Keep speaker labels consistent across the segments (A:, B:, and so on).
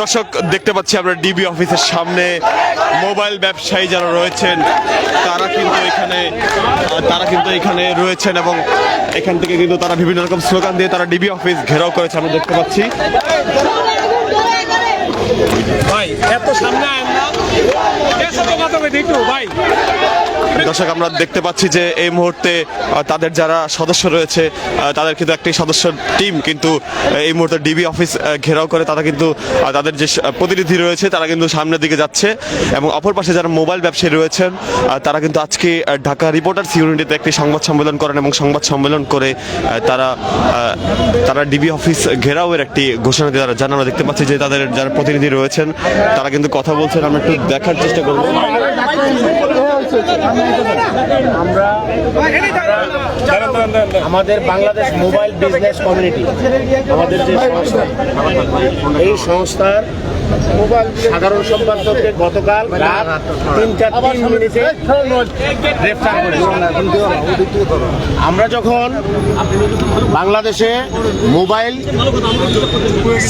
A: দর্শক, দেখতে পাচ্ছি আমরা ডিবি অফিসের সামনে মোবাইল ব্যবসায়ী যারা রয়েছেন, তারা কিন্তু এখানে তারা কিন্তু এখানে রয়েছেন এবং এখান থেকে কিন্তু তারা বিভিন্ন রকম স্লোগান দিয়ে তারা ডিবি অফিস ঘেরাও করেছে, আমরা দেখতে পাচ্ছি। দর্শক, আমরা দেখতে পাচ্ছি যে এই মুহূর্তে তাদের যারা সদস্য রয়েছে তাদের কিন্তু একটি সদস্য টিম কিন্তু এই মুহূর্তে ডিবি অফিস ঘেরাও করে তারা কিন্তু তাদের যে প্রতিনিধি রয়েছে, তারা কিন্তু সামনের দিকে যাচ্ছে এবং অপর পাশে যারা মোবাইল ব্যবসায়ী রয়েছেন তারা কিন্তু আজকে ঢাকা রিপোর্টার্স ইউনিটিতে একটি সংবাদ সম্মেলন করেন এবং সংবাদ সম্মেলন করে তারা তারা ডিবি অফিস ঘেরাওয়ের একটি ঘোষণা দিয়ে তারা জানানো, দেখতে পাচ্ছি যে তাদের যারা প্রতিনিধি রয়েছেন তারা কিন্তু কথা বলছেন আমরা একটু দেখার চেষ্টা করব।
B: আমাদের বাংলাদেশ মোবাইল বিজনেস কমিউনিটি, আমাদের যে সংস্থা, এই সংস্থার সাধারণ সম্পাদককে গতকাল রাত তিনটা তিন মিনিটে গ্রেফতার আমরা যখন বাংলাদেশে মোবাইল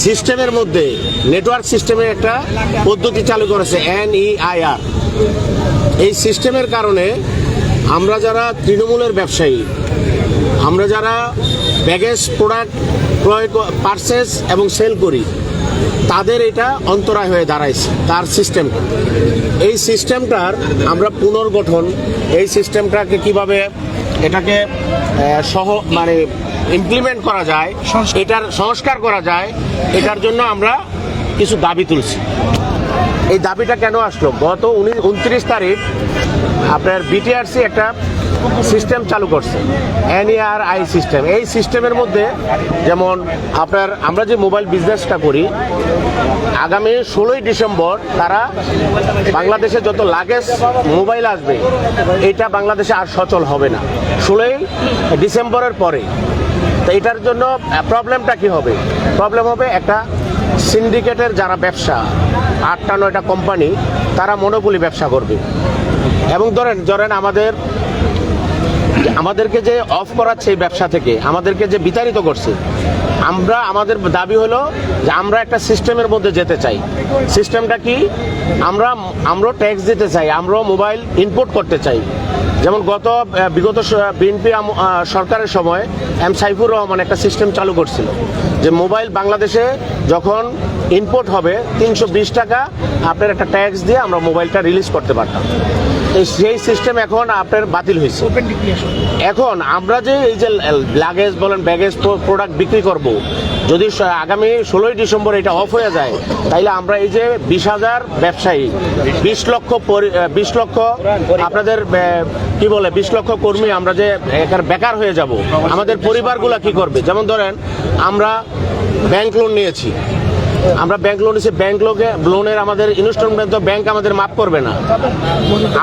B: সিস্টেমের মধ্যে, নেটওয়ার্ক সিস্টেমের একটা পদ্ধতি চালু করেছে, এনইআইআর এই সিস্টেমের কারণে আমরা যারা তৃণমূলের ব্যবসায়ী আমরা যারা ব্যাগেজ প্রোডাক্ট ক্রয় পারচেস এবং সেল করি তাদের এটা অন্তরায় হয়ে দাঁড়াইছে তার সিস্টেমটা এই সিস্টেমটার আমরা পুনর্গঠন এই সিস্টেমটাকে কীভাবে এটাকে সহ মানে ইমপ্লিমেন্ট করা যায় এটার সংস্কার করা যায় এটার জন্য আমরা কিছু দাবি তুলছি। এই দাবিটা কেন আসলো? গত উনত্রিশ তারিখ আপনার বিটিআরসি একটা সিস্টেম চালু করছে এনইআর আই সিস্টেম এই সিস্টেমের মধ্যে যেমন আপনার আমরা যে মোবাইল বিজনেসটা করি, আগামী ষোলোই ডিসেম্বর তারা বাংলাদেশে যত লাগেজ মোবাইল আসবে, এটা বাংলাদেশে আর সচল হবে না। ষোলোই ডিসেম্বরের পরে। তো এটার জন্য প্রবলেমটা কি হবে? প্রবলেম হবে একটা সিন্ডিকেটের যারা ব্যবসা আটটা নয়টা কোম্পানি, তারা মনোপলি ব্যবসা করবে। এবং ধরেন ধরেন আমাদের, আমাদেরকে যে অফ করাচ্ছে এই ব্যবসা থেকে, আমাদেরকে যে বিতাড়িত করছে, আমরা, আমাদের দাবি হলো যে আমরা একটা সিস্টেমের মধ্যে যেতে চাই। সিস্টেমটা কি? আমরা, আমরাও ট্যাক্স দিতে চাই, আমরাও মোবাইল ইনপুট করতে চাই। যেমন গত বিগত বিএনপি সরকারের সময় এম সাইফুর রহমান একটা সিস্টেম চালু করছিল। যে মোবাইল বাংলাদেশে যখন ইনপোর্ট হবে, তিনশো বিশ টাকা আপনার একটা ট্যাক্স দিয়ে আমরা মোবাইলটা রিলিজ করতে পারতাম। সেই সিস্টেম এখন আপনার বাতিল হয়েছে। এখন আমরা যে এই যে লাগেজ বলেন ব্যাগেজ প্রোডাক্ট বিক্রি করব, যদি আগামী ষোলোই ডিসেম্বর এটা অফ হয়ে যায়, তাইলে আমরা এই যে বিশ হাজার ব্যবসায়ী, বিশ লক্ষ বিশ লক্ষ আপনাদের কি বলে, বিশ লক্ষ কর্মী আমরা যে এখানে বেকার হয়ে যাব, আমাদের পরিবারগুলো কি করবে? যেমন ধরেন, আমরা ব্যাংক লোন নিয়েছি আমরা ব্যাংক লোন নিয়েছি ব্যাংক লোকে লোনের আমাদের ইনস্টলমেন্ট তো ব্যাংক আমাদের মাফ করবে না।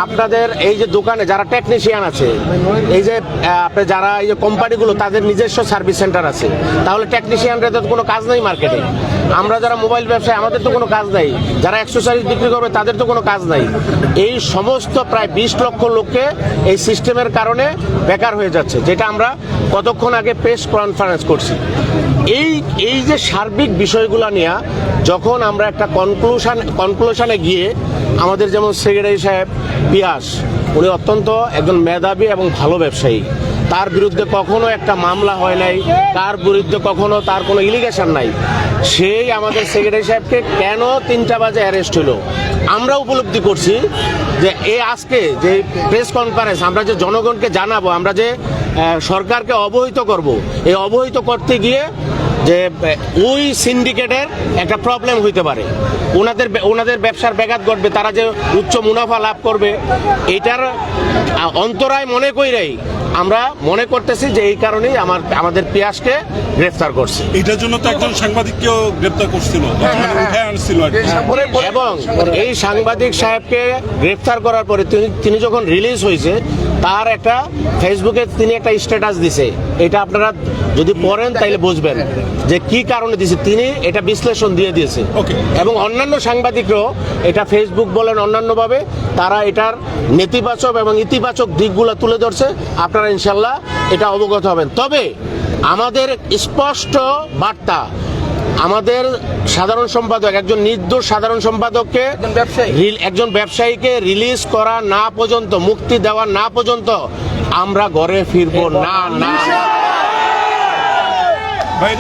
B: আপনাদের এই যে দোকানে যারা টেকনিশিয়ান আছে, এই যে আপনি যারা এই যে কোম্পানিগুলো তাদের নিজস্ব সার্ভিস সেন্টার আছে, তাহলে টেকনিশিয়ানদের তো কোনো কাজ নেই মার্কেটে আমরা যারা মোবাইল ব্যবসায়, আমাদের তো কোনো কাজ নাই। যারা অ্যাক্সেসরিজ বিক্রি করবে, তাদের তো কোনো কাজ নাই। এই সমস্ত প্রায় বিশ লক্ষ লোককে এই সিস্টেমের কারণে বেকার হয়ে যাচ্ছে, যেটা আমরা কতক্ষণ আগে প্রেস কনফারেন্স করছি? এই এই যে সার্বিক বিষয়গুলো নিয়ে যখন আমরা একটা কনক্লুশন কনক্লুশনে গিয়ে আমাদের যেমন সেক্রেটারি সাহেব পিয়াস, উনি অত্যন্ত একজন মেধাবী এবং ভালো ব্যবসায়ী। তার বিরুদ্ধে কখনো একটা মামলা হয় নাই, তার বিরুদ্ধে কখনো তার কোনো ইলিগেশন নাই। সেই আমাদের সেক্রেটারি সাহেবকে কেন তিনটা বাজে অ্যারেস্ট হলো? আমরা উপলব্ধি করছি যে এ আজকে যে প্রেস কনফারেন্স আমরা যে জনগণকে জানাব, আমরা যে সরকারকে অবহিত করব, এই অবহিত করতে গিয়ে যে ওই সিন্ডিকেটের একটা প্রবলেম হইতে পারে। ওনাদের ওনাদের ব্যবসার ব্যাঘাত ঘটবে, তারা যে উচ্চ মুনাফা লাভ করবে, এটার অন্তরায় মনে কইরাই আমরা মনে করতেছি যে এই কারণেই আমার আমাদের পেঁয়াজকে গ্রেফতার করছে।
C: এটার জন্য তো একজন সাংবাদিককেও গ্রেফতার করছিল উঠে আনছিল আর
B: এবং এই সাংবাদিক সাহেবকে গ্রেফতার করার পরে তিনি তিনি যখন রিলিজ হয়েছে তার একটা ফেসবুকে তিনি একটা স্ট্যাটাস দিছে। এটা আপনারা যদি পড়েন তাইলে বুঝবেন যে কি কারণে দিছে। তিনি এটা বিশ্লেষণ দিয়ে দিয়েছে. এবং অন্যান্য সাংবাদিকরাও এটা ফেসবুক বলেন অন্যান্যভাবে তারা এটার নেতিবাচক এবং ইতিবাচক দিকগুলো তুলে ধরছে। আপনারা ইনশাল্লাহ এটা অবগত হবেন। তবে আমাদের স্পষ্ট বার্তা আমাদের সাধারণ সম্পাদক একজন নির্দোষ সাধারণ সম্পাদককে একজন ব্যবসায়ীকে রিলিজ করা না পর্যন্ত মুক্তি দেওয়া না পর্যন্ত আমরা ঘরে ফিরবো না না।
C: ভাই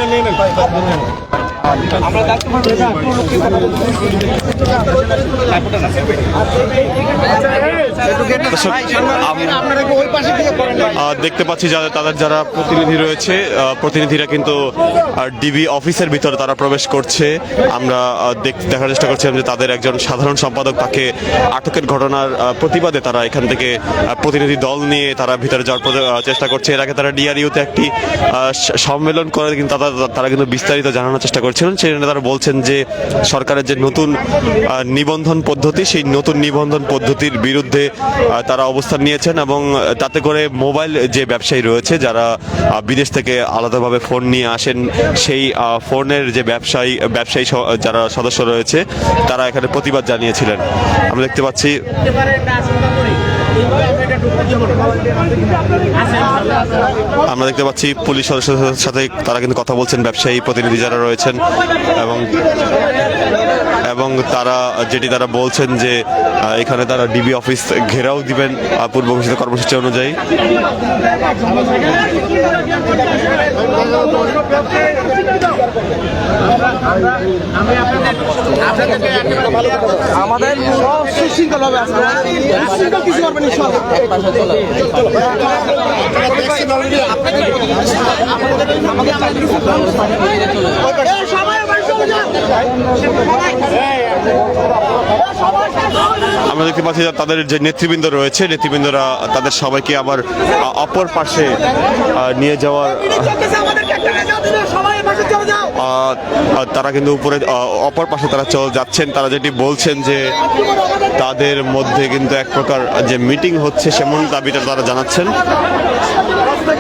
A: দেখতে পাচ্ছি যারা, তাদের যারা প্রতিনিধি রয়েছে প্রতিনিধিরা কিন্তু ডিবি অফিসের ভিতরে তারা প্রবেশ করছে। আমরা দেখ- দেখার চেষ্টা করছিলাম যে তাদের একজন সাধারণ সম্পাদক তাকে আটকের ঘটনার প্রতিবাদে তারা এখান থেকে প্রতিনিধি দল নিয়ে তারা ভিতরে যাওয়ার চেষ্টা করছে। এর আগে তারা ডিআরইউতে একটি সম্মেলন করে, কিন্তু তারা তারা কিন্তু বিস্তারিত জানানোর চেষ্টা করছিলেন। সেখানে তারা বলছেন যে, সরকারের যে নতুন নিবন্ধন পদ্ধতি, সেই নতুন নিবন্ধন পদ্ধতির বিরুদ্ধে আহ, তারা অবস্থান নিয়েছেন এবং তাতে করে মোবাইল যে ব্যবসায়ী রয়েছে যারা বিদেশ থেকে আলাদাভাবে ফোন নিয়ে আসেন সেই ফোনের যে ব্যবসায়ী ব্যবসায়ী যারা সদস্য রয়েছে তারা এখানে প্রতিবাদ জানিয়েছিলেন। আমরা দেখতে পাচ্ছি। আমরা দেখতে পাচ্ছি পুলিশ সদস্যদের সাথে তারা কিন্তু কথা বলছেন ব্যবসায়ী প্রতিনিধি যারা রয়েছেন এবং এবং তারা, যেটি তারা বলছেন যে এখানে তারা ডিবি অফিস ঘেরাও দিবেন পূর্ব ঘোষিত কর্মসূচি অনুযায়ী।
D: আমাদের সুশৃঙ্খল ইনশাআল্লাহ
A: আমরা দেখতে পাচ্ছি তাদের যে নেতৃবৃন্দ রয়েছে, নেতৃবৃন্দরা তাদের সবাইকে আবার অপর পাশে নিয়ে যাওয়ার তারা কিন্তু উপরে অপর পাশে তারা চল যাচ্ছেন। তারা যেটি বলছেন যে তাদের মধ্যে কিন্তু এক প্রকার যে মিটিং হচ্ছে, সেমন দাবিটা তারা জানাচ্ছেন।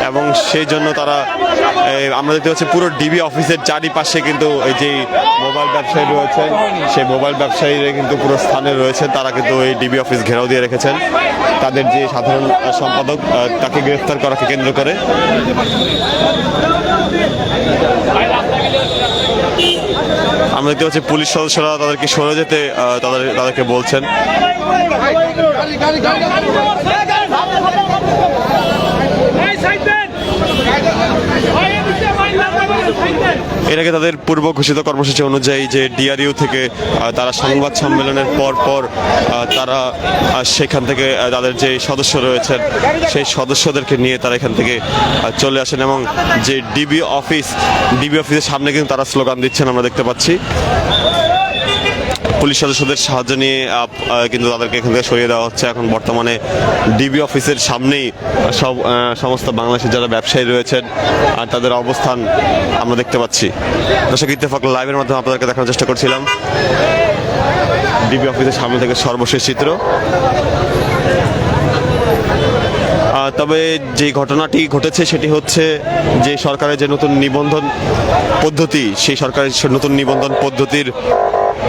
A: এবং সেই জন্য তারা আমরা দেখতে পাচ্ছি পুরো ডিবি অফিসের চারিপাশে কিন্তু এই যে মোবাইল ব্যবসায়ী রয়েছেন সেই মোবাইল ব্যবসায়ীরা কিন্তু পুরো স্থানে রয়েছে তারা কিন্তু এই ডিবি অফিস ঘেরাও দিয়ে রেখেছেন তাদের যে সাধারণ সম্পাদক তাকে গ্রেফতার করাকে কেন্দ্র করে আমরা দেখতে পাচ্ছি পুলিশ সদস্যরা তাদেরকে সরে যেতে তাদের তাদেরকে বলছেন
C: ভাই সাইড দেন ভাই এদিকে ভাই না সাইড দেন
A: এর আগে তাদের পূর্ব ঘোষিত কর্মসূচি অনুযায়ী যে ডিআরইউ থেকে তারা সংবাদ সম্মেলনের পর পর তারা সেখান থেকে তাদের যে সদস্য রয়েছেন, সেই সদস্যদেরকে নিয়ে তারা এখান থেকে চলে আসেন এবং যে ডিবি অফিস ডিবি অফিসের সামনে কিন্তু তারা স্লোগান দিচ্ছেন আমরা দেখতে পাচ্ছি। পুলিশ সদস্যদের সাহায্য নিয়ে কিন্তু তাদেরকে এখান থেকে সরিয়ে দেওয়া হচ্ছে। এখন বর্তমানে ডিবি অফিসের সামনেই সব সমস্ত বাংলাদেশের যারা ব্যবসায়ী রয়েছেন, আর তাদের অবস্থান আমরা দেখতে পাচ্ছি। দর্শক, ইত্তেফাক লাইভের মাধ্যমে আপনাদেরকে দেখানোর চেষ্টা করছিলাম। ডিবি অফিসের সামনে থেকে সর্বশেষ চিত্র। তবে যে ঘটনাটি ঘটেছে, সেটি হচ্ছে যে সরকারের যে নতুন নিবন্ধন পদ্ধতি, সেই সরকারের নতুন নিবন্ধন পদ্ধতির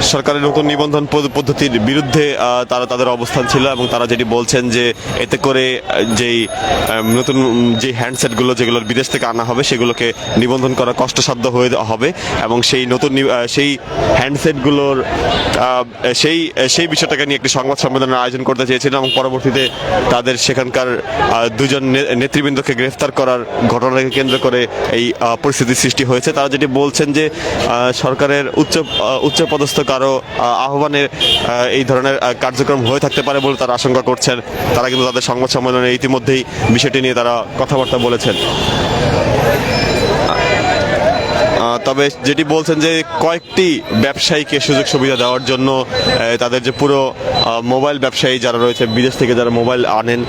A: সরকারের নতুন নিবন্ধন পদ- পদ্ধতির বিরুদ্ধে তারা তাদের অবস্থান ছিল এবং তারা যেটি বলছেন যে এতে করে যেই নতুন যে হ্যান্ডসেটগুলো যেগুলো বিদেশ থেকে আনা হবে সেগুলোকে নিবন্ধন করা কষ্টসাধ্য হয়ে হবে এবং সেই নতুন সেই হ্যান্ডসেটগুলোর সেই সেই বিষয়টাকে নিয়ে একটি সংবাদ সম্মেলনের আয়োজন করতে চেয়েছিলেন এবং পরবর্তীতে তাদের সেখানকার দুজন নেতৃবৃন্দকে গ্রেফতার করার ঘটনাকে কেন্দ্র করে এই পরিস্থিতির সৃষ্টি হয়েছে। তারা যেটি বলছেন যে সরকারের উচ্চ আহ, উচ্চ পদস্থ কারও আহ, আহ্বানে এই ধরনের কার্যক্রম হয়ে থাকতে পারে বলে তারা আশঙ্কা করছেন। তারা কিন্তু তাদের সংবাদ সম্মেলনে ইতিমধ্যেই বিষয়টি নিয়ে তারা কথাবার্তা বলেছেন। তবে যেটি বলছেন যে কয়েকটি ব্যবসায়ীকে সুযোগ সুবিধা দেওয়ার জন্য তাদের যে পুরো মোবাইল ব্যবসায়ী যারা রয়েছে, বিদেশ থেকে যারা মোবাইল আনেন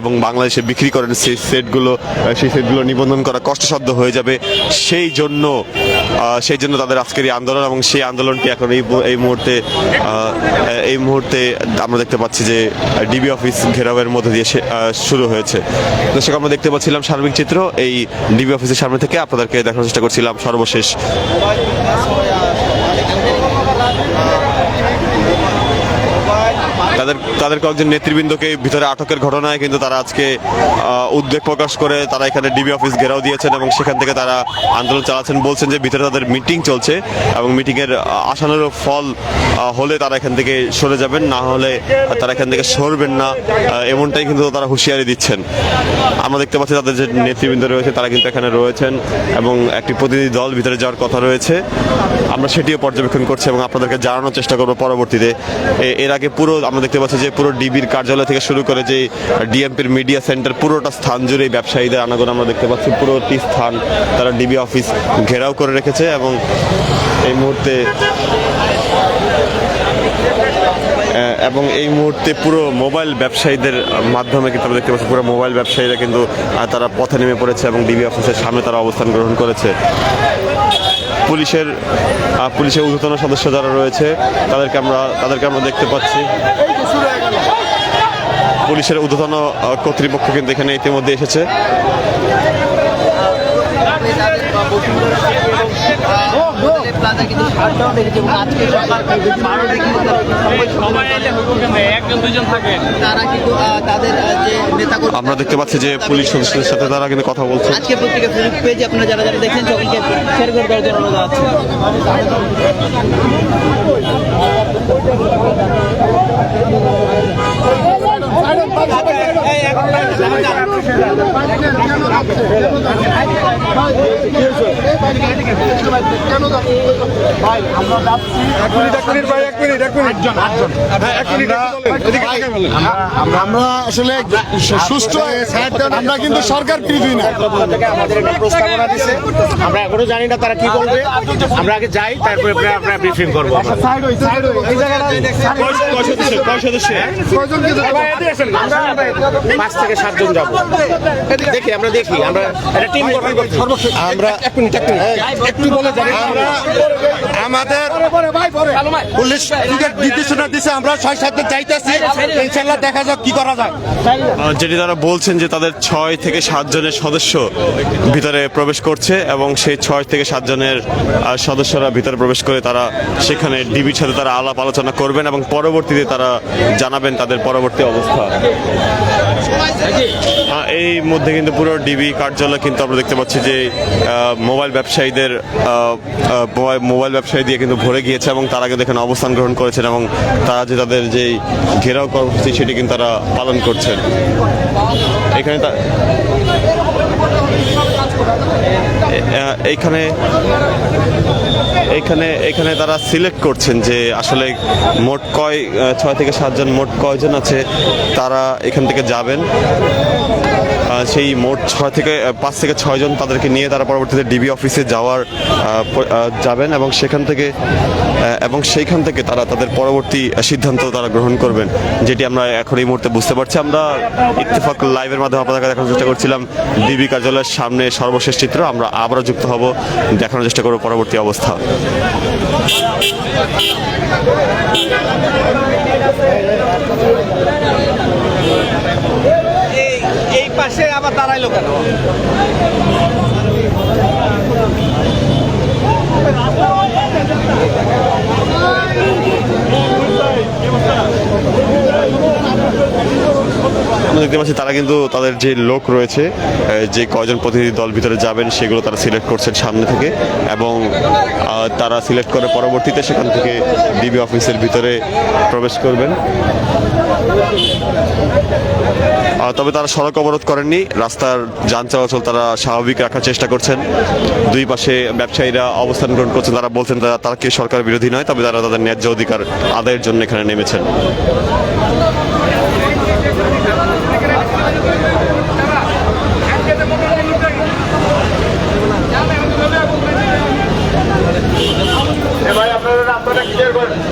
A: এবং বাংলাদেশে বিক্রি করেন, সেই সেটগুলো সেই সেটগুলো নিবন্ধন করা কষ্টসাধ্য হয়ে যাবে। সেই জন্য সেই জন্য তাদের আজকের এই আন্দোলন এবং সেই আন্দোলনটি এখন এই এই মুহূর্তে এই মুহূর্তে আমরা দেখতে পাচ্ছি যে ডিবি অফিস ঘেরাওয়ের মধ্যে দিয়ে শুরু হয়েছে। দর্শক, আমরা দেখতে পাচ্ছিলাম সার্বিক চিত্র। এই ডিবি অফিসের সামনে থেকে আপনাদেরকে দেখানোর চেষ্টা করছিলাম সর্বশেষ মোবাইল তাদের তাদের কয়েকজন নেতৃবৃন্দকে ভিতরে আটকের ঘটনায় কিন্তু তারা আজকে উদ্বেগ প্রকাশ করে তারা এখানে ডিবি অফিস ঘেরাও দিয়েছেন এবং সেখান থেকে তারা আন্দোলন চালাচ্ছেন, বলছেন যে ভিতরে তাদের মিটিং চলছে এবং মিটিংয়ের আসানোর ফল হলে তারা এখান থেকে সরে যাবেন, না হলে তারা এখান থেকে সরবেন না এমনটাই কিন্তু তারা হুঁশিয়ারি দিচ্ছেন। আমরা দেখতে পাচ্ছি তাদের যে নেতৃবৃন্দ রয়েছে, তারা কিন্তু এখানে রয়েছেন এবং একটি প্রতিনিধি দল ভিতরে যাওয়ার কথা রয়েছে। আমরা সেটিও পর্যবেক্ষণ করছি এবং আপনাদেরকে জানানোর চেষ্টা করব পরবর্তীতে। এর আগে পুরো আমরা দেখতে পাচ্ছি যে পুরো ডিবির কার্যালয় থেকে শুরু করে যে ডিএমপির মিডিয়া সেন্টার, পুরোটা স্থান জুড়ে ব্যবসায়ীদের আনাগোনা আমরা দেখতে পাচ্ছি। পুরোটি স্থান তারা ডিবি অফিস ঘেরাও করে রেখেছে এবং এই মুহূর্তে এবং এই মুহূর্তে পুরো মোবাইল ব্যবসায়ীদের মাধ্যমে কিন্তু আমরা দেখতে পাচ্ছি, পুরো মোবাইল ব্যবসায়ীরা কিন্তু তারা পথে নেমে পড়েছে এবং ডিবি অফিসের সামনে তারা অবস্থান গ্রহণ করেছে। পুলিশের পুলিশের ঊর্ধ্বতন সদস্য যারা রয়েছে, তাদেরকে আমরা তাদেরকে আমরা দেখতে পাচ্ছি। পুলিশের ঊর্ধ্বতন কর্তৃপক্ষ কিন্তু এখানে ইতিমধ্যে এসেছে।
E: প্লাজা কিন্তু শাটডাউন রেখেছে এবং আজকে সকাল বারোটা কিন্তু তারা কিন্তু তাদের যে নেতা
A: আমরা দেখতে পাচ্ছি যে পুলিশ সদস্যদের সাথে তারা কিন্তু কথা বলছে
E: আজকে পত্রিকা ফেসবুক পেজে আপনারা যারা যারা দেখছেন সকলকে শেয়ার করে দেওয়ার জন্য অনুরোধ আছে
D: আমরা আসলে সুষ্ঠু আমরা কিন্তু সরকার বিরোধী না।
B: আমাদের একটা প্রস্তাবনা দিছে আমরা এখনও জানি না তারা কি বলবে। আমরা আগে যাই তারপরে আমরা- আমরা ব্রিফিং করব পাঁচ থেকে সাতজন যাব। দেখি আমরা দেখি আমরা একটা টিম গঠন করছি।
D: আমরা একটু বলে জানি আমরা আমাদের পুলিশ নির্দেশনা দিছে আমরা ছয় সাতজন চাইতেছি ইনশাল্লাহ দেখা যাক কি করা যায়।
A: যেটি তারা বলছেন যে তাদের ছয় থেকে সাত জনের সদস্য ভিতরে প্রবেশ করছে এবং সেই ছয় থেকে সাত জনের সদস্যরা ভিতরে প্রবেশ করে তারা সেখানে ডিবির সাথে তারা আলাপ আলোচনা করবেন এবং পরবর্তীতে তারা জানাবেন তাদের পরবর্তী অবস্থা। এই মধ্যে কিন্তু পুরো ডিবি কার্যালয় কিন্তু আমরা দেখতে পাচ্ছি যে মোবাইল ব্যবসায়ীদের মোবাইল ব্যবসায়ী দিয়ে কিন্তু ভরে গিয়েছে এবং তারা কিন্তু এখানে অবস্থান গ্রহণ করেছেন এবং তারা যে তাদের যেই ঘেরাও কর্মসূচি সেটি কিন্তু তারা পালন করছেন। এখানে এইখানে এইখানে এখানে তারা সিলেক্ট করছেন যে আসলে মোট কয় ছয় থেকে সাতজন, মোট কয়জন আছে, তারা এখান থেকে যাবেন। সেই মোট ছয় থেকে পাঁচ থেকে ছয়জন তাদেরকে নিয়ে তারা পরবর্তীতে ডিবি অফিসে যাওয়ার যাবেন এবং সেখান থেকে এবং সেইখান থেকে তারা তাদের পরবর্তী সিদ্ধান্ত তারা গ্রহণ করবেন, যেটি আমরা এখন এই মুহূর্তে বুঝতে পারছি। আমরা ইত্তেফাক লাইভের মাধ্যমে আপনাদের দেখানোর চেষ্টা করছিলাম ডিবি কার্যালয়ের সামনে সর্বশেষ চিত্র। আমরা আবারও যুক্ত হব, দেখানোর চেষ্টা করব পরবর্তী অবস্থা।
C: এই পাশে আবার দাঁড়াইলো কেন?
A: আমরা দেখতে পাচ্ছি তারা কিন্তু তাদের যে লোক রয়েছে যে কয়জন প্রতিনিধি দল ভিতরে যাবেন সেগুলো তারা সিলেক্ট করছেন সামনে থেকে এবং তারা সিলেক্ট করে পরবর্তীতে সেখান থেকে ডিবি অফিসের ভিতরে প্রবেশ করবেন। তবে তারা সড়ক অবরোধ করেননি। রাস্তার যান চলাচল তারা স্বাভাবিক রাখার চেষ্টা করছেন। দুই পাশে ব্যবসায়ীরা অবস্থান গ্রহণ করছেন। তারা বলছেন তারা তারা কি সরকার বিরোধী নয়, তবে তারা তাদের ন্যায্য অধিকার আদায়ের জন্য এখানে নেমেছেন
F: ভাই আপনারা রাস্তাটা ক্লিয়ার করেন গাড়ি দেখতে এখানে দাঁড়া দেবেন আপনারা ওই দিকটা ওই দিকটা রাস্তাটা ক্লিয়ার করেন
A: আহ,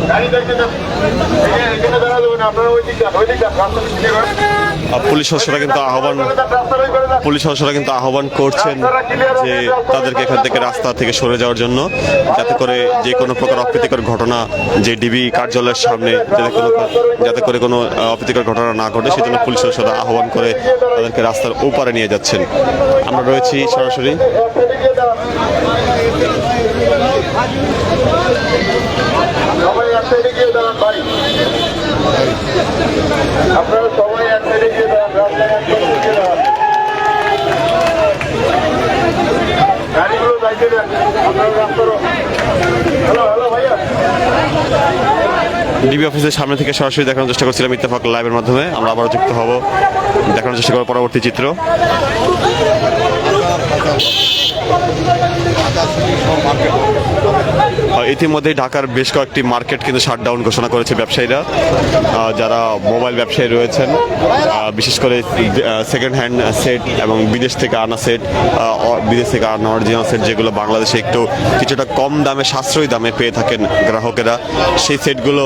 A: পুলিশ সদস্যরা কিন্তু আহ্বান পুলিশ সদস্যরা কিন্তু আহ্বান করছেন যে তাদেরকে এখান থেকে রাস্তা থেকে সরে যাওয়ার জন্য, যাতে করে যে কোনো প্রকার অপ্রীতিকর ঘটনা যে ডিবি কার্যালয়ের সামনে যাতে কোনো যাতে করে কোনো অপ্রীতিকর ঘটনা না ঘটে, সেজন্য পুলিশ সদস্যরা আহ্বান করে তাদেরকে রাস্তার ওপারে নিয়ে যাচ্ছেন। আমরা রয়েছি সরাসরি।
F: সাইডে গিয়ে দাঁড়ান ভাই আপনারা সবাই এক সাইডে গিয়ে দাঁড়ান রাস্তায় একদম দাঁড়ান। গাড়িগুলো যাইতে দেন আপনারা রাস্তার হ্যালো হ্যালো ভাইয়া।
A: ডিবি অফিসের সামনে থেকে সরাসরি দেখানোর চেষ্টা করছিলাম ইত্তেফাক লাইভের মাধ্যমে। আমরা আবারও যুক্ত হব। দেখানোর চেষ্টা করব পরবর্তী চিত্র। ইতিমধ্যেই ঢাকার বেশ কয়েকটি মার্কেট কিন্তু শাটডাউন ঘোষণা করেছে ব্যবসায়ীরা। যারা মোবাইল ব্যবসায়ী রয়েছেন বিশেষ করে সেকেন্ড হ্যান্ড সেট এবং বিদেশ থেকে আনা সেট বিদেশ থেকে আনা অরিজিনাল সেট যেগুলো বাংলাদেশে একটু কিছুটা কম দামে, সাশ্রয়ী দামে পেয়ে থাকেন গ্রাহকেরা। সেই সেটগুলো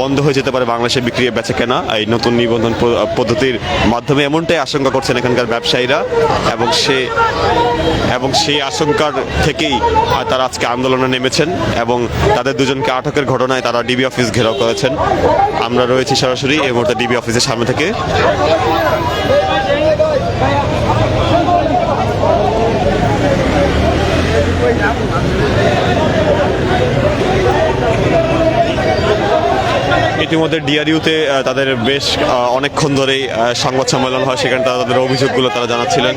A: বন্ধ হয়ে যেতে পারে বাংলাদেশে বিক্রি বেচে কেনা। এই নতুন নিবন্ধন পদ্ধতির মাধ্যমে এমনটাই আশঙ্কা করছেন এখানকার ব্যবসায়ীরা এবং সে, এবং সেই আশঙ্কার থেকেই তারা আজকে আন্দোলনে নেমেছেন এবং তাদের দুজনকে আটকের ঘটনায় তারা ডিবি অফিস ঘেরাও করেছেন। আমরা রয়েছি সরাসরি এই মুহূর্তে ডিবি অফিসের সামনে থেকে। ইতিমধ্যে ডিআরইউতে তাদের বেশ অনেকক্ষণ ধরেই সংবাদ সম্মেলন হয়। সেখানে তারা তাদের অভিযোগগুলো তারা জানাচ্ছিলেন।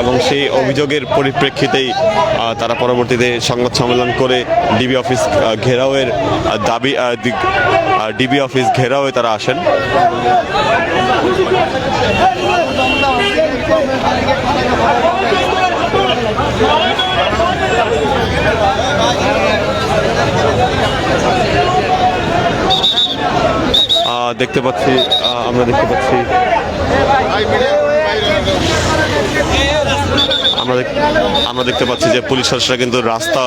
A: এবং সেই অভিযোগের পরিপ্রেক্ষিতেই তারা পরবর্তীতে সংবাদ সম্মেলন করে ডিবি অফিস ঘেরাওয়ের দাবি ডিবি অফিস ঘেরাওয়ে তারা আসেন। দেখতে পাচ্ছি আমরা দেখতে পাচ্ছি। আমরা আমরা দেখতে পাচ্ছি যে পুলিশ সদস্যরা কিন্তু রাস্তা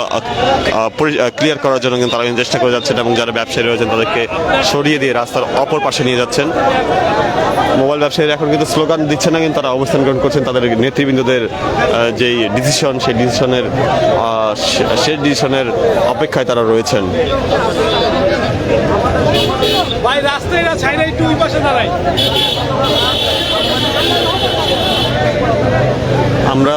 A: ক্লিয়ার করার জন্য কিন্তু তারা কিন্তু চেষ্টা করে যাচ্ছেন এবং যারা ব্যবসায়ী রয়েছেন তাদেরকে সরিয়ে দিয়ে রাস্তার অপর পাশে নিয়ে যাচ্ছেন। মোবাইল ব্যবসায়ীরা এখন কিন্তু স্লোগান দিচ্ছে না, কিন্তু তারা অবস্থান গ্রহণ করছেন। তাদের নেতৃবৃন্দদের যেই ডিসিশন সেই ডিসিশনের সেই ডিসিশনের অপেক্ষায় তারা রয়েছেন।
C: ভাই, রাস্তায় না ছাইরে একটু ওই পাশে দাঁড়াই
A: আমরা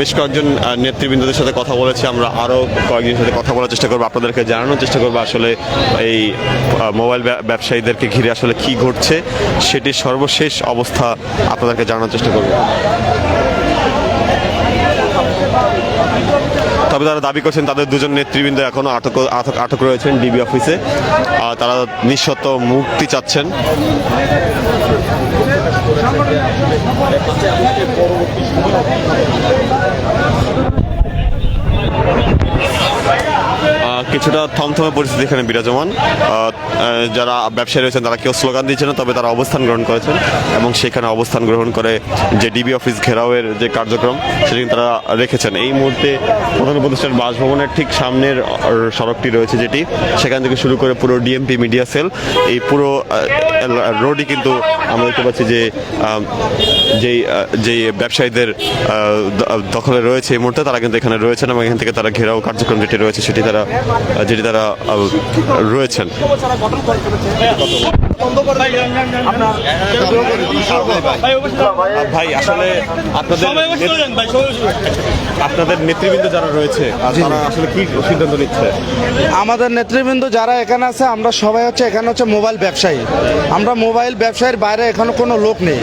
A: বেশ কয়েকজন নেতৃবৃন্দদের সাথে কথা বলেছি, আমরা আরও কয়েকজনের সাথে কথা বলার চেষ্টা করব, আপনাদেরকে জানানোর চেষ্টা করব আসলে এই মোবাইল ব্যবসায়ীদেরকে ঘিরে আসলে কি ঘটছে, সেটির সর্বশেষ অবস্থা আপনাদেরকে জানানোর চেষ্টা করব। তবে তারা দাবি করছেন তাদের দুজন নেতৃবৃন্দ এখনও আটক আটক আটক রয়েছেন ডিবি অফিসে। আর তারা নিঃশত মুক্তি চাচ্ছেন। কিছুটা থমথমে পরিস্থিতি এখানে বিরাজমান। যারা ব্যবসায়ী রয়েছেন, তারা কেউ স্লোগান দিচ্ছেন না, তবে তারা অবস্থান গ্রহণ করেছেন এবং সেখানে অবস্থান গ্রহণ করে যে ডিবি অফিস ঘেরাওয়ের যে কার্যক্রম, সেটি তারা রেখেছেন। এই মুহূর্তে প্রধান উপদেষ্টার বাসভবনের ঠিক সামনের সড়কটি রয়েছে যেটি। সেখান থেকে শুরু করে পুরো ডিএমপি মিডিয়া সেল এই পুরো রোডই কিন্তু আমরা দেখতে পাচ্ছি যে যেই যেই ব্যবসায়ীদের দখলে রয়েছে এই মুহূর্তে, তারা কিন্তু এখানে রয়েছেন এবং এখান থেকে তারা ঘেরাও কার্যক্রম যেটি রয়েছে, সেটি তারা যেটি তারা রয়েছেন।
C: ভাই
A: আসলে আপনাদের। আপনাদের নেতৃবৃন্দ যারা রয়েছে তারা আসলে কি সিদ্ধান্ত নিচ্ছে?
G: আমাদের নেতৃবৃন্দ যারা এখানে আছে আমরা সবাই হচ্ছে এখানে হচ্ছে মোবাইল ব্যবসায়ী। আমরা মোবাইল ব্যবসায়ীর বাইরে এখানে কোনো লোক নেই।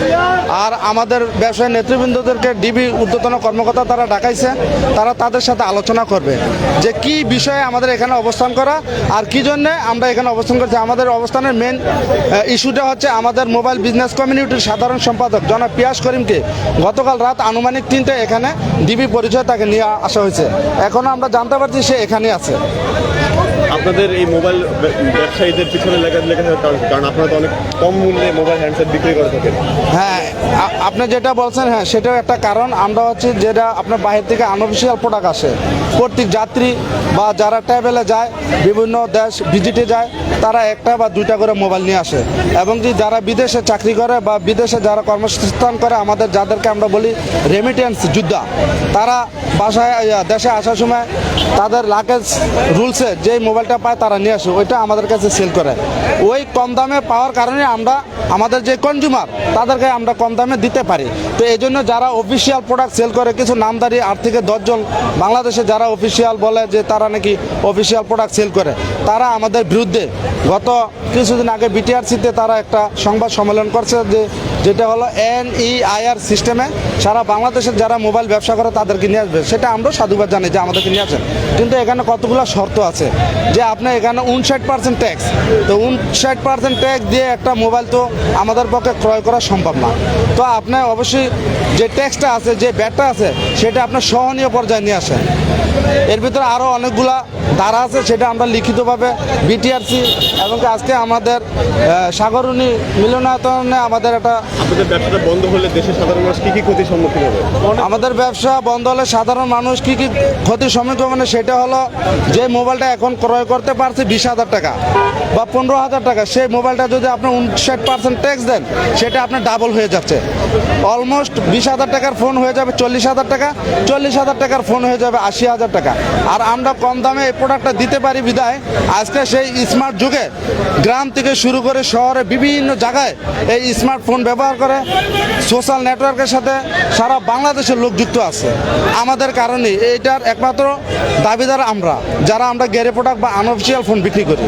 G: আর আমাদের ব্যবসায়ী নেতৃবৃন্দদেরকে ডিবি ঊর্ধ্বতন কর্মকর্তা তারা ডাকাইছে তারা তাদের সাথে আলোচনা করবে যে কি বিষয়ে আমাদের এখানে অবস্থান করা আর কি জন্য আমরা এখানে অবস্থান করছি আমাদের অবস্থানের মেন ইস্যুটা হচ্ছে আমাদের মোবাইল বিজনেস কমিউনিটির সাধারণ সম্পাদক জনাব পিয়াস করিমকে গতকাল রাত আনুমানিক তিনটে এখানে ডিবি পরিচয় তাকে নিয়ে আসা হয়েছে। এখনও আমরা জানতে পারছি সে এখানেই আছে।
A: আপনাদের এই মোবাইল ব্যবসায়ীদের পিছনে লেখা লেখা কারণ কারণ আপনারা তো অনেক কম মূল্যে মোবাইল হ্যান্ডসেট বিক্রি করে থাকেন।
G: হ্যাঁ আপনি যেটা বলছেন হ্যাঁ সেটাও একটা কারণ। আমরা হচ্ছে যেটা আপনার বাইরে থেকে আনঅফিসিয়াল প্রোডাক্ট আসে। প্রত্যেক যাত্রী বা যারা ট্রাভেলে যায়, বিভিন্ন দেশ ভিজিটে যায়, তারা একটা বা দুইটা করে মোবাইল নিয়ে আসে। এবং কি যারা বিদেশে চাকরি করে বা বিদেশে যারা কর্মসংস্থান করে, আমাদের যাদেরকে আমরা বলি রেমিটেন্স যোদ্ধা, তারা বাসায় দেশে আসার সময় তাদের লাগেজ রুলসে যেই মোবাইলটা পায়, তারা নিয়ে আসে। ওইটা আমাদের কাছে সেল করে। ওই কম দামে পাওয়ার কারণে আমরা, আমাদের যে কনজিউমার তাদেরকে আমরা কম দামে দিতে পারি। তো এই জন্য যারা অফিসিয়াল প্রোডাক্ট সেল করে, কিছু নামদারি আট থেকে দশজন বাংলাদেশে যারা অফিসিয়াল বলে যে তারা নাকি অফিসিয়াল প্রোডাক্ট সেল করে। তারা আমাদের বিরুদ্ধে গত কিছুদিন আগে বিটিআরসিতে তারা একটা সংবাদ সম্মেলন করছে যে যেটা হলো এন ই আইআর সিস্টেমে সারা বাংলাদেশের যারা মোবাইল ব্যবসা করে তাদেরকে নিয়ে আসবে। সেটা আমরা সাধুবাদ জানি যে আমাদেরকে নিয়ে আসেন। কিন্তু এখানে কতগুলো শর্ত আছে? যে আপনি এখানে উনষাট পার্সেন্ট ট্যাক্স তো উনষাট পার্সেন্ট ট্যাক্স দিয়ে একটা মোবাইল তো আমাদের পক্ষে ক্রয় করা সম্ভব না। তো আপনি অবশ্যই যে ট্যাক্সটা আছে, যে ব্যাটটা আছে, সেটা আপনার সহনীয় পর্যায়ে নিয়ে আসেন। এর ভিতরে আরও অনেকগুলা ধারা আছে সেটা আমরা লিখিতভাবে বিটিআরসি এবং আজকে আমাদের সাগরণী মিলনায়তনে আমাদের একটা
A: আপনাদের ব্যবসাটা বন্ধ হলে দেশের সাধারণ মানুষ কি কি ক্ষতির সম্মুখীন হবে?
G: আমাদের ব্যবসা বন্ধ হলে সাধারণ মানুষ কি কি ক্ষতির সম্মুখীন মানে সেটা হলো যে মোবাইলটা এখন ক্রয় করতে পারছে বিশ হাজার টাকা বা পনেরো হাজার টাকা সেই মোবাইলটা যদি আপনি উনষাট পার্সেন্ট ট্যাক্স দেন সেটা আপনার ডাবল হয়ে যাচ্ছে। অলমোস্ট বিশ হাজার টাকার ফোন হয়ে যাবে চল্লিশ হাজার টাকা চল্লিশ হাজার টাকার ফোন হয়ে যাবে আশি হাজার টাকা। আর আমরা কম দামে এই প্রোডাক্টটা দিতে পারি বিদায় আজকে সেই স্মার্ট যুগে গ্রাম থেকে শুরু করে শহরে বিভিন্ন জায়গায় এই স্মার্টফোন ব্যবহার করে সোশ্যাল নেটওয়ার্কের সাথে সারা বাংলাদেশের লোক যুক্ত আছে। আমাদের কারণে এইটার একমাত্র দাবিদার আমরা যারা আমরা গেরে প্রোডাক্ট বা আনঅফিসিয়াল ফোন বিক্রি করি।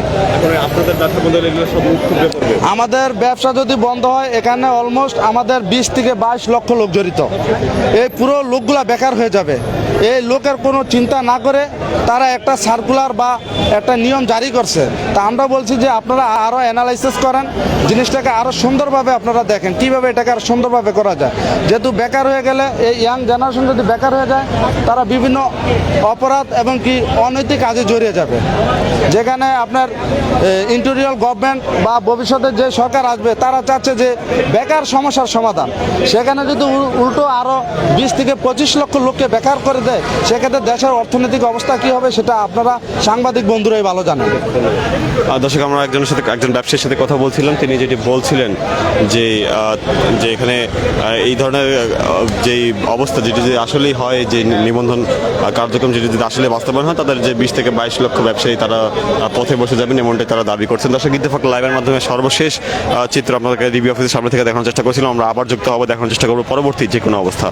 G: আমাদের ব্যবসা যদি বন্ধ হয় এখানে অলমোস্ট আমাদের বিশ থেকে বাইশ লক্ষ লোক জড়িত। এই পুরো লোকগুলা বেকার হয়ে যাবে। এই লোকের কোনো চিন্তা না করে তারা একটা সার্কুলার বা একটা নিয়ম জারি করছে। তা আমরা বলছি যে আপনারা আরও অ্যানালাইসিস করেন, জিনিসটাকে আরও সুন্দরভাবে আপনারা দেখেন, কীভাবে এটাকে আরও সুন্দরভাবে করা যায়। যেহেতু বেকার হয়ে গেলে এই ইয়াং জেনারেশন যদি বেকার হয়ে যায়, তারা বিভিন্ন অপরাধ এবং কি অনৈতিক কাজে জড়িয়ে যাবে। যেখানে আপনার ইন্টেরিয়াল গভর্নমেন্ট বা ভবিষ্যতে যে সরকার আসবে, তারা চাচ্ছে যে বেকার সমস্যার সমাধান। সেখানে যদি উল- উল্টো আরও বিশ থেকে পঁচিশ লক্ষ লোককে বেকার করে দেয়, সেক্ষেত্রে দেশের অর্থনৈতিক অবস্থা কি হবে সেটা আপনারা সাংবাদিক বন্ধুরাই ভালো জানেন
A: দর্শক, আমরা একজনের সাথে একজন ব্যবসায়ীর সাথে কথা বলছিলাম। তিনি যেটি বলছিলেন যে যে এখানে এই ধরনের যেই অবস্থা যেটি যদি আসলেই হয়, যে নিবন্ধন কার্যক্রম যেটি যদি আসলে বাস্তবায়ন হয়, তাদের যে বিশ থেকে বাইশ লক্ষ ব্যবসায়ী তারা পথে বসে যাবেন এমনটাই তারা দাবি করছেন। দর্শক, ইত্তেফাক লাইভের মাধ্যমে সর্বশেষ চিত্র আপনাদেরকে রিভিউ অফিসের সামনে থেকে দেখানোর চেষ্টা করছিলাম। আমরা আবার যুক্ত হব, দেখানোর চেষ্টা করব পরবর্তী যে কোনো অবস্থা।